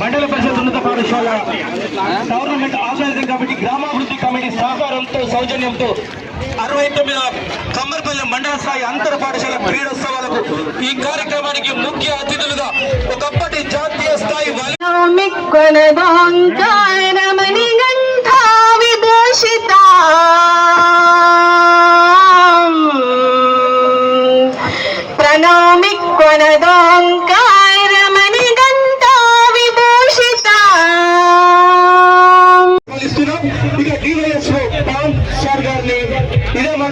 మండల పరిషత్ ఉన్నత పాఠశాల గవర్నమెంట్ ఆర్గనైజింగ్ కమిటీ గ్రామాభివృద్ధి కమిటీ సహకారంతో సౌజన్యంతో అరవై తొమ్మిదవ కమ్మర్పల్లి మండల స్థాయి అంతర పాఠశాల క్రీడోత్సవాలకు ఈ కార్యక్రమానికి ముఖ్య అతిథులుగా ఒకప్పటి జాతీయ స్థాయి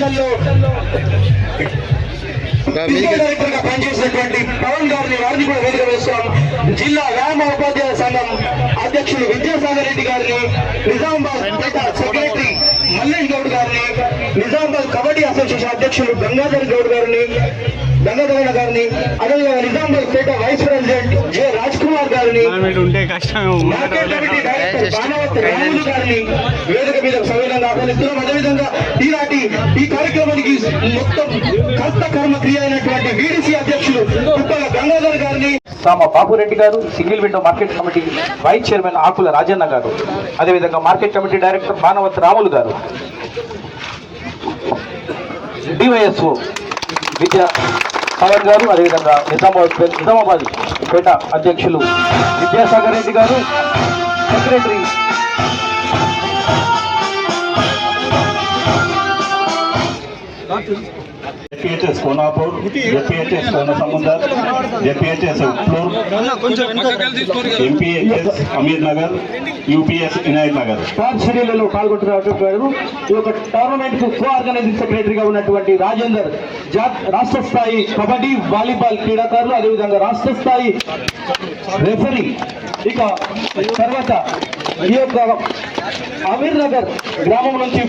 మండలంలో విద్యా డైరెక్టర్గా పనిచేసినటువంటి పవన్ గారిని వారిని కూడా వేదిక వేస్తాం. జిల్లా వ్యాయామ ఉపాధ్యాయ సంఘం అధ్యక్షులు విద్యాసాగర్ రెడ్డి గారిని నిజామాబాద్ పేట సెక్రటరీ మల్లేష్ గౌడ్ గారిని నిజామాబాద్ కబడ్డీ అసోసియేషన్ అధ్యక్షులు గంగాధర్ గౌడ్ గారిని గంగాధర గారిని అదేవిధంగా నిజామాబాద్ పేట vice president J Raj Kumar గారిని ఉంటే కష్టం market committee director Banavath Ramulu గారిని వేదిక మీద సవిధంగా ఆహ్వానిస్తున్నాం. అదేవిధంగా ఈనాటి ఈ కార్యక్రమానికి మొత్తం కర్త కర్మ క్రియ అయినటువంటి వీడిసి అధ్యక్షులు కుప్పల గంగాధర్ గారిని సామ బాబురెడ్డి గారు single window market committee vice chairman Akula Rajanna గారు అదేవిధంగా market committee director Banavath Ramulu గారు. డివైఎస్ఓ విద్యా పవన్ గారు అదేవిధంగా నిజామాబాద్ నిజామాబాద్ పేట అధ్యక్షులు విద్యాసాగర్ రెడ్డి గారు secretary JPHS Konapur ZPHS Kona Samudra ZPHS Utlur MPHS Amir Nagar UPS Inayat Nagar. Third షెడ్యూల్లో పాల్గొంటున్నటువంటి వారు ఈ యొక్క టోర్నమెంట్కు కో ఆర్గనైజింగ్ సెక్రటరీగా ఉన్నటువంటి రాజేందర్ జాత్ రాష్ట్ర స్థాయి కబడ్డీ వాలీబాల్ క్రీడాకారులు అదేవిధంగా రాష్ట్ర స్థాయి రెఫరీ ఇక తర్వాత ఈ యొక్క అమీర్ నగర్ గ్రామం నుంచి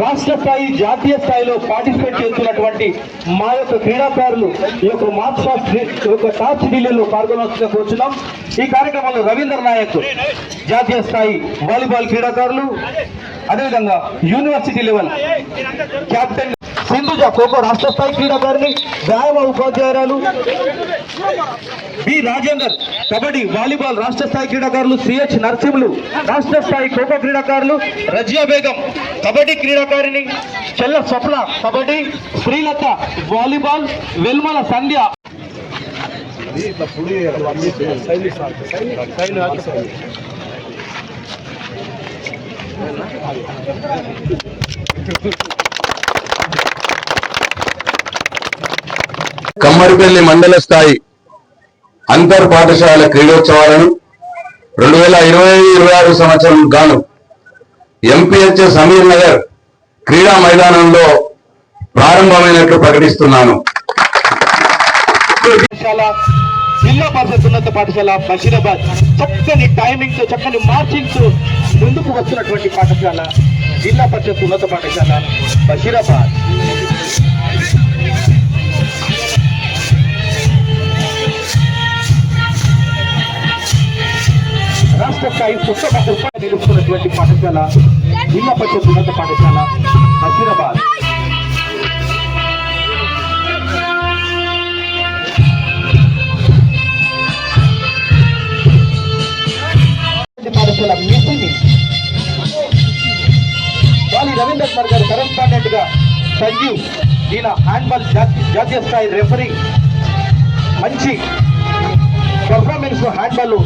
రాష్ట్ర స్థాయి జాతీయ స్థాయిలో పార్టిసిపేట్ చేస్తున్నటువంటి మా యొక్క క్రీడాకారులు ఈ యొక్క మార్చ్ యొక్క టాప్ సిటీలలో పాల్గొనవలసిన కోరుచున్నాం. ఈ కార్యక్రమంలో రవీంద్ర నాయక్ జాతీయ స్థాయి వాలీబాల్ క్రీడాకారులు అదేవిధంగా university level captain Sindhuja kho kho రాష్ట్ర స్థాయి క్రీడాకారిణి వ్యాయామ ఉపాధ్యాయురాలు. బి. రాజేందర్ కబడ్డీ వాలీబాల్ రాష్ట్ర స్థాయి క్రీడాకారులు సిహెచ్ నరసింహులు రాష్ట్ర స్థాయి ఖోఖో క్రీడాకారులు రజియా బేగం కబడ్డీ క్రీడాకారిణి చెల్ల స్వప్న కబడ్డీ శ్రీలత వాలీబాల్ వెల్మల సంధ్య. కమ్మరిపల్లి మండల స్థాయి అంతర్ పాఠశాల క్రీడోత్సవాలను రెండు వేల ఇరవై ఐదు ఇరవై ఆరు సంవత్సరం గాను ఎంపీహెచ్ఎస్ సమీర్ నగర్ క్రీడా మైదానంలో ప్రారంభమైనట్లు ప్రకటిస్తున్నాను. జిల్లా పరిషత్ ఉన్నత పాఠశాల బషీరాబాద్ చక్కని టైమింగ్స్ చక్కని మార్చింగ్స్ ముందుకు వస్తున్నటువంటి పాఠశాల జిల్లా పరిషత్ ఉన్నత పాఠశాల బషీరాబాద్ రాష్ట్ర స్థాయి ఉత్తమ రూపాయలు నిలుపుతున్నటువంటి పాఠశాల జిల్లా పరిషత్ ఉన్నత పాఠశాల నసీరాబాద్. పాఠశాల మిసిని వాలి రవీంద్ర కుమార్ గారు కరెస్పాండెంట్గా సంజీవ్ ఈయన హ్యాండ్బాల్ జాతీయ స్థాయి రెఫరీ మంచి పర్ఫార్మెన్స్ హ్యాండ్బాల్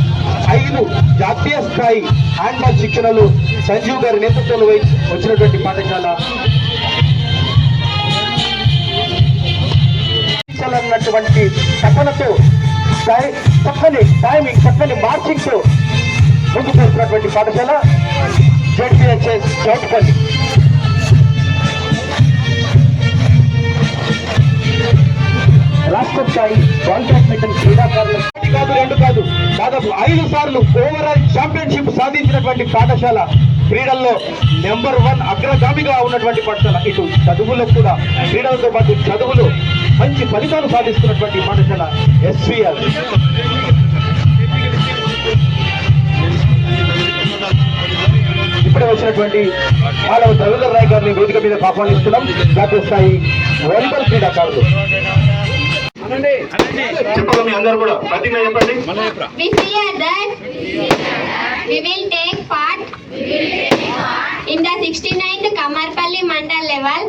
ఐదు జాతీయ స్థాయి హ్యాండ్బాల్ శిక్షణలు సంజీవ్ గారి నేతృత్వంలో వచ్చినటువంటి పాఠశాల. అన్నటువంటి తపనతో టై- చక్కని టైమింగ్ చక్కని మార్చింగ్తో ముందుకు వస్తున్నటువంటి పాఠశాల జెడ్పిహెచ్ఎస్ చౌట్పల్లి రాష్ట్ర స్థాయి బాల్ బ్యాడ్మింటన్ క్రీడాకారులు. కాదు రెండు కాదు. దాదాపు ఐదు సార్లు ఓవరాల్ ఛాంపియన్షిప్ సాధించినటువంటి పాఠశాల క్రీడల్లో నెంబర్ వన్ అగ్రగామిగా ఉన్నటువంటి పాఠశాల. ఇటు చదువులో కూడా క్రీడలతో పాటు చదువులు మంచి ఫలితాలు సాధిస్తున్నటువంటి పాఠశాల ఎస్విఆర్ ఇప్పుడే వచ్చినటువంటి మానవ రవీంద్ర రాయ్ గారిని వేదిక మీద ఆహ్వానిస్తున్నాం. జాతీయ స్థాయి వాలీబాల్ క్రీడాకారులు. చెప్పాలి మీ అందరు కూడా ప్రతిజ్ఞ చెప్పండి We fear that we will take part in the 69th Kamarpalli Mandal level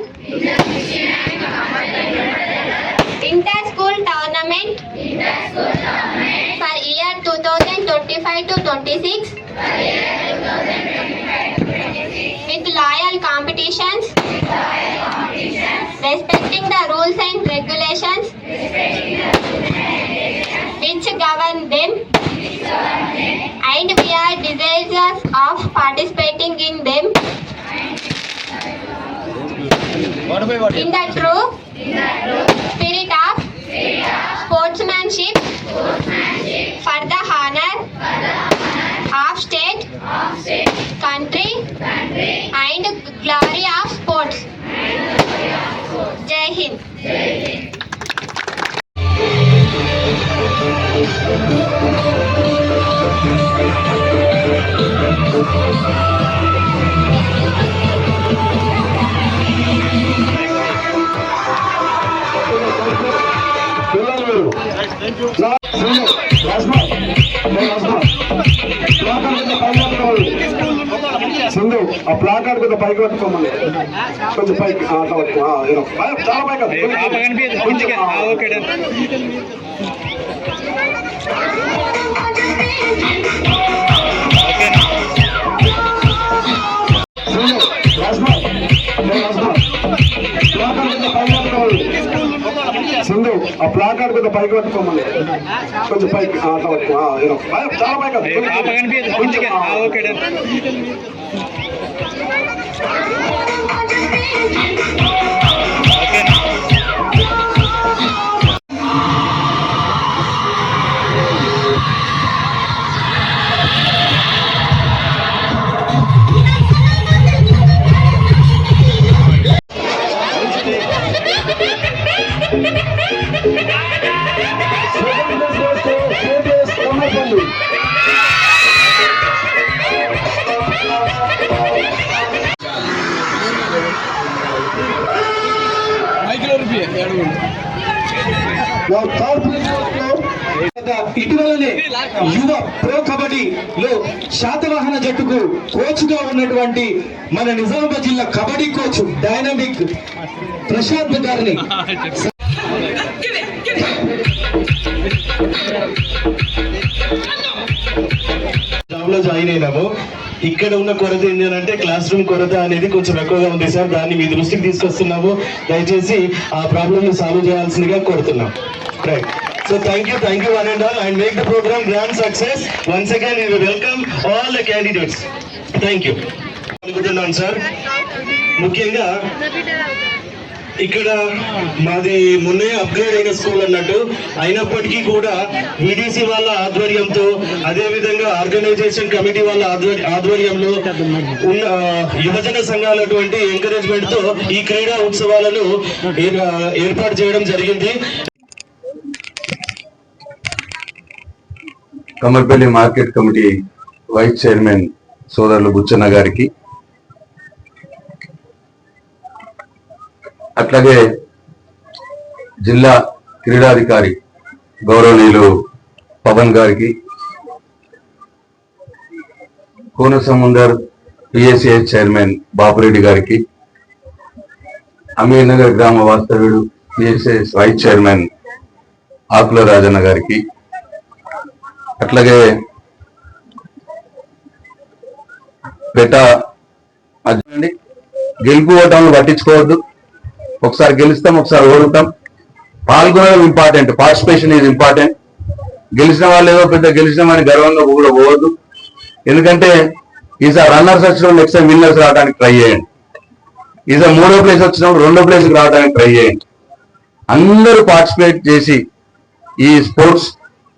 inter-school tournament for year 2025 to 26 with loyal competitions respecting the rules and regulations govern them and we are desirous of participating in them. In the true spirit of sportsmanship. For the honor of state country and glory of sports. Jai hind Sindhu ఆ placard కొంచెం పైకి పట్టుకోమని. కొంచెం పైకి చాలా పైకి కొంచెం పైకి పట్టుకోమని కొంచెం పైకి చాలా పైకి. కొంచెం, ఆ. ఇటీవలనే యువ ప్రో కబడ్డీలో శాతవాహన జట్టుకు కోచ్గా ఉన్నటువంటి మన నిజామాబాద్ జిల్లా కబడ్డీ కోచ్ డైనమిక్ ప్రశాంత్ గారిని జాయిన్ అయినాము. ఇక్కడ ఉన్న కొరత ఏంటి అని అంటే క్లాస్ రూమ్ కొరత అనేది కొంచెం ఎక్కువగా ఉంది సార్. దాన్ని మీ దృష్టికి తీసుకొస్తున్నాము. దయచేసి ఆ ప్రాబ్లమ్ని సాల్వ్ చేయాల్సిందిగా కోరుతున్నాం. Right so thank you thank you one and all and make the programme grand success once again welcome all the candidates thank you అనుకుంటున్నాను సార్. ముఖ్యంగా ఇక్కడ మాది మొన్నే అప్గ్రేడ్ అయిన స్కూల్ అన్నట్టు. అయినప్పటికీ కూడా విడిసి వాళ్ళ ఆధ్వర్యంతో అదే విధంగా ఆర్గనైజేషన్ కమిటీ వాళ్ళ ఆధ్వర్య- ఆధ్వర్యంలో ఉన్న యువజన సంఘాలటువంటి ఎంకరేజ్మెంట్తో ఈ క్రీడా ఉత్సవాలను ఏర్పాటు చేయడం జరిగింది. Kamarpalli market committee vice chairman సోదరులు బుచ్చన్న గారికి అట్లాగే జిల్లా క్రీడాధికారి గౌరవనీయులు పవన్ గారికి కోన సముందర్ పిఎస్సిఎస్ చైర్మన్ బాపురెడ్డి గారికి అమీర్ నగర్ గ్రామ వాస్తవ్యుడు PSCS vice chairman Akula Rajanna గారికి అట్లాగే బెట అండి గెలుపు ఓటంలో పట్టించుకోవద్దు. ఒకసారి గెలుస్తాం ఒకసారి ఓడుతాం. పాల్గొనడం ఇంపార్టెంట్ పార్టిసిపేషన్ ఈజ్ ఇంపార్టెంట్ గెలిచిన వాళ్ళు ఏదో పెద్ద గెలిచినామని గర్వంగా కూడా పోవద్దు. ఎందుకంటే ఈసారి రన్నర్స్ వచ్చినప్పుడు నెక్స్ట్ టైం విన్నర్స్ రావడానికి ట్రై చేయండి. ఈసారి మూడో ప్లేస్ వచ్చినప్పుడు రెండో ప్లేస్కి రావడానికి ట్రై చేయండి. అందరూ పార్టిసిపేట్ చేసి ఈ స్పోర్ట్స్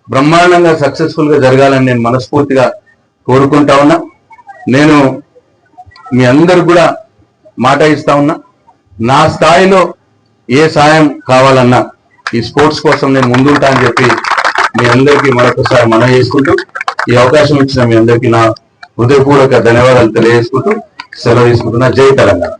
బ్రహ్మాండంగా సక్సెస్ఫుల్గా జరగాలని నేను మనస్ఫూర్తిగా కోరుకుంటా ఉన్నా. నేను మీ అందరు కూడా మాట ఇస్తా ఉన్నా. నా స్థాయిలో ఏ సాయం కావాలన్నా ఈ స్పోర్ట్స్ కోసం నేను ముందుంటా అని చెప్పి మీ అందరికీ మరొకసారి మనం చేసుకుంటూ ఈ అవకాశం ఇచ్చిన మీ అందరికీ నా హృదయపూర్వక ధన్యవాదాలు తెలియజేసుకుంటూ సెలవు తీసుకుంటున్నా. జై తెలంగాణ.